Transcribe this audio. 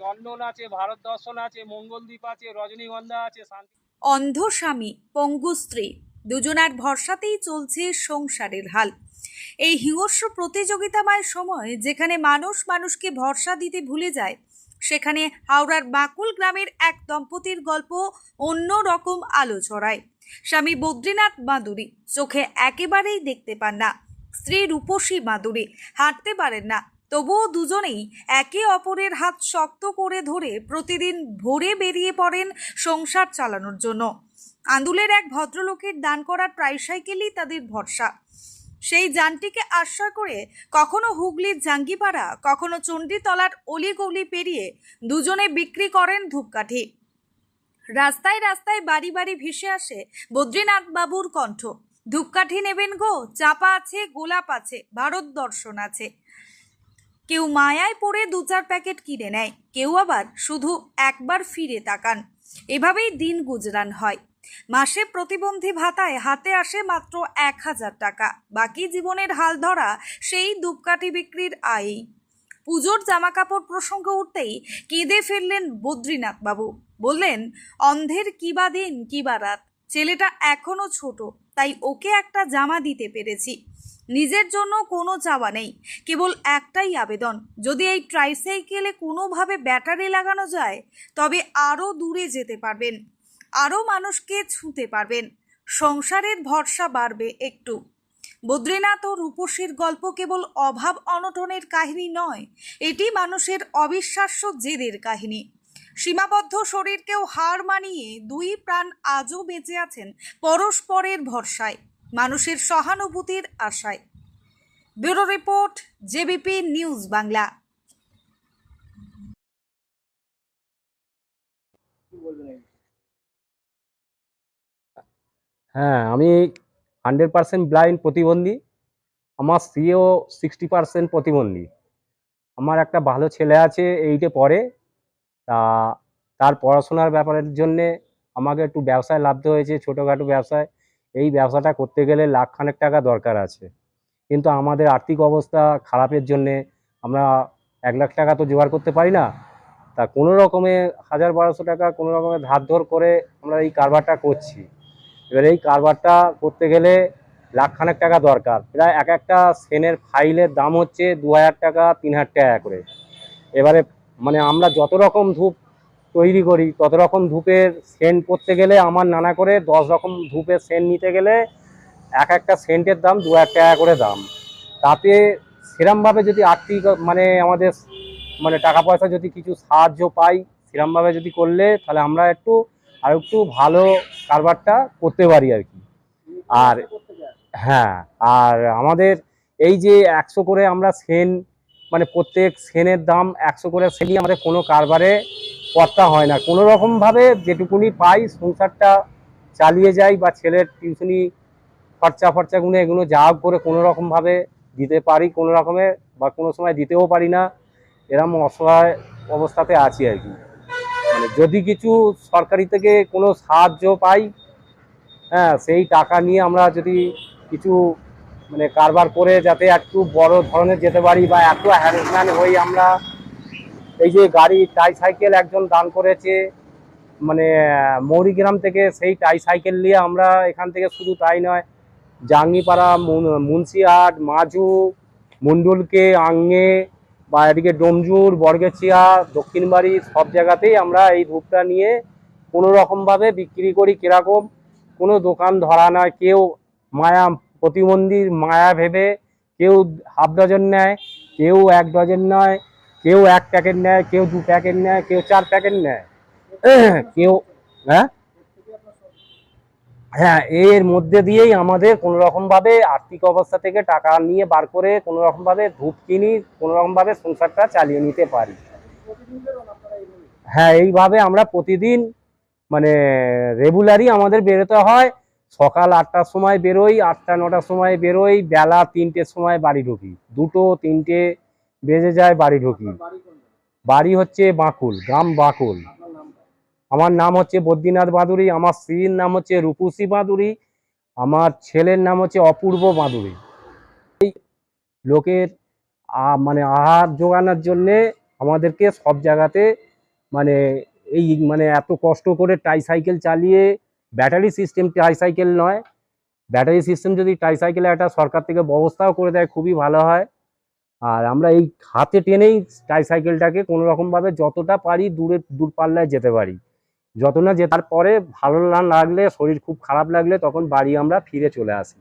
চন্দন আছে, ভারত দর্শন আছে, মঙ্গলদ্বীপ আছে, রজনীগন্ধা আছে, শান্তি অন্ধ স্বামী পঙ্গু স্ত্রী দুজনার ভরসাতেই চলছে সংসারের হাল। এই হিংস্র প্রতিযোগিতাময় সময় যেখানে মানুষ মানুষকে ভরসা দিতে ভুলে যায়, সেখানে হাওড়ার বাকুল গ্রামের এক দম্পতির গল্প অন্য রকম আলো ছড়ায়। স্বামী বদ্রীনাথ মাদুরী চোখে একেবারেই দেখতে পান না, স্ত্রী রূপসী মাদুরী, হাঁটতে পারেন না তবুও দুজনেই একে অপরের হাত শক্ত করে ধরে প্রতিদিন ভোরে বেরিয়ে পড়েন সংসার চালানোর জন্য। আন্দুলের এক ভদ্রলোকের দান করা ট্রাইসাইকেলই তাদের ভরসা। সেই যানটিকে আশ্রয় করে কখনো হুগলির জাঙ্গিপাড়া, কখনো চণ্ডীতলার অলিগলি পেরিয়ে দুজনে বিক্রি করেন ধূপকাঠি। রাস্তায় রাস্তায় বাড়ি বাড়ি ভেসে আসে বদ্রীনাথ বাবুর কণ্ঠ। ধূপকাঠি নেবেন গো, চাপা আছে, গোলাপ আছে, ভারত দর্শন আছে। কেউ মায়ায় পড়ে দু চার প্যাকেট কিনে নেয়, কেউ আবার শুধু একবার ফিরে তাকান। এভাবেই দিন গুজরান হয়। মাসে প্রতিবন্ধী ভাতায় হাতে আসে মাত্র এক হাজার টাকা, বাকি জীবনের হাল ধরা সেই ধূপকাঠি বিক্রির আয়েই। পুজোর জামা কাপড় প্রসঙ্গ উঠতেই কেঁদে ফেললেন বদ্রীনাথ বাবু বললেন, অন্ধের কিবা দিন কিবা রাত। ছেলেটা এখনও ছোট, তাই ওকে একটা জামা দিতে পেরেছি। নিজের জন্য কোনো চাওয়া নেই। কেবল একটাই আবেদন, যদি এই ট্রাইসাইকেলে কোনোভাবে ব্যাটারি লাগানো যায়, তবে আরও দূরে যেতে পারবেন, আরও মানুষকে ছুঁতে পারবেন, সংসারের ভরসা বাড়বে একটু। বদ্রীনাথ ও রূপসীর গল্প কেবল অভাব অনটনের কাহিনী নয়, এটি মানুষের অবিশ্বাস্য জেদের কাহিনী। সীমাবদ্ধ শরীরকেও হার মানিয়ে দুই প্রাণ আজও বেঁচে আছেন পরস্পরের ভরসায়। মানুষের সহানুভূতির আশায়। Bureau report, JBP news Bangla. হ্যাঁ আমি হান্ড্রেড পার্সেন্ট ব্লাইন্ড প্রতিবন্ধী। আমার স্ত্রীও সিক্সটি পার্সেন্ট প্রতিবন্ধী। আমার একটা ভালো ছেলে আছে, এইটে পড়ে। তা তার পড়াশোনার ব্যাপারের জন্যে আমাকে একটু ব্যবসায় লাভতে হয়েছে, ছোটোখাটো ব্যবসায়। এই ব্যবসাটা করতে গেলে লাখ লাখখানেক টাকা দরকার আছে। কিন্তু আমাদের আর্থিক অবস্থা খারাপের জন্যে আমরা এক লাখ টাকা তো জোগাড় করতে পারি না। তা কোনো রকমে হাজার বারোশো টাকা কোনো রকমে ধার ধর করে আমরা এই কারবারটা করছি। এবার এই কারবারটা করতে গেলে লাখ লাখখানেক টাকা দরকার। প্রায় এক একটা সেনের ফাইলের দাম হচ্ছে দু হাজার টাকা, তিন হাজার টাকা করে। এবারে মানে আমরা যত রকম ধূপ তৈরি করি। তত রকম ধূপের সেন্ট করতে গেলে আমার নানা করে দশ রকম ধূপের সেন্ট নিতে গেলে এক একটা সেন্টের দাম দু এক টাকা করে দাম। তাতে সেরমভাবে যদি আর্থিক মানে আমাদের মানে টাকা পয়সা যদি কিছু সাহায্য পাই সেরমভাবে যদি করলে তাহলে আমরা একটু, আর একটু ভালো কারবারটা করতে পারি আর কি। আর হ্যাঁ আর আমাদের এই যে একশো করে আমরা সেন মানে প্রত্যেক সেনের দাম একশো করে সেনই আমাদের কোনো কারবারে কর্তা হয় না। কোনো রকমভাবে যেটুকুনি পাই সংসারটা চালিয়ে যাই বা ছেলের টিউশনি খরচা ফরচাগুলো এগুলো যা করে কোনো রকমভাবে দিতে পারি, কোনো রকমে বা কোনো সময় দিতেও পারি না। এরম অসহায় অবস্থাতে আছি আর কি। মানে যদি কিছু সরকারি থেকে কোনো সাহায্য পাই হ্যাঁ সেই টাকা নিয়ে আমরা যদি কিছু মানে কারবার করে যাতে একটু বড় ধরনের যেতে পারি বা একটু হ্যারাসমেন্ট হই আমরা এই যে গাড়ি টাই সাইকেল একজন দান করেছে মানে মৌরিগ্রাম থেকে সেই টাই সাইকেল নিয়ে আমরা এখান থেকে শুধু তাই নয়, জাঙ্গিপাড়া, মুন- মুন্সিহাট মাজু মুন্ডুলকে আঙ্গে বা এদিকে ডোমজুর, বর্গেচিয়া, দক্ষিণবাড়ি সব জায়গাতেই আমরা এই ধূপটা নিয়ে কোনো রকমভাবে বিক্রি করি কীরকম, কোনো দোকান ধরা নয়, কেউ মায়া প্রতিবন্ধীর মায়া ভেবে, কেউ হাফ ডজন নেয়, কেউ এক ডজন নেয় কেউ এক প্যাকেট নেয়, কেউ দু প্যাকেট নেয়, কেউ চার প্যাকেট নেয়। কেউ হ্যাঁ? হ্যাঁ এর মধ্যে দিয়েই আমাদের কোনো রকমভাবে আর্থিক অবস্থা থেকে টাকা নিয়ে বার করে কোনো রকমভাবে ধূপ কিনি কোনো রকমভাবে সংসারটা চালিয়ে নিতে পারি। হ্যাঁ এইভাবে আমরা প্রতিদিন মানে রেগুলারই আমাদের বেরোতে হয়। সকাল আটটার সময় বেরোই, আটটা, নটার সময় বেরোই, বেলা তিনটের সময় বাড়ি ঢুকি। দুটো, তিনটে বেজে যায় বাড়ি ঢুকি। বাড়ি হচ্ছে বাঁকুল, গ্রাম বাঁকুল। আমার নাম হচ্ছে বদ্রীনাথ বাদুরি, আমার স্ত্রীর নাম হচ্ছে রূপসী বাদুরি, আমার ছেলের নাম হচ্ছে অপূর্ব বাদুরি। এই লোকের মানে আহার জোগানোর জন্যে আমাদেরকে সব জায়গাতে মানে এই মানে এত কষ্ট করে ট্রাইসাইকেল চালিয়ে ব্যাটারি সিস্টেম ট্রাইসাইকেল নয়। ব্যাটারি সিস্টেম যদি ট্রাইসাইকেলে একটা সরকার থেকে ব্যবস্থাও করে দেয়, খুবই ভালো হয়। আর আমরা এই হাতে টেনেই ট্রাইসাইকেলটাকে কোনো রকমভাবে যতটা পারি দূরে, দূরপাল্লায় যেতে পারি। যত না যে, তারপরে ভালো না লাগলে, শরীর খুব খারাপ লাগলে তখন বাড়ি আমরা ফিরে চলে আসি।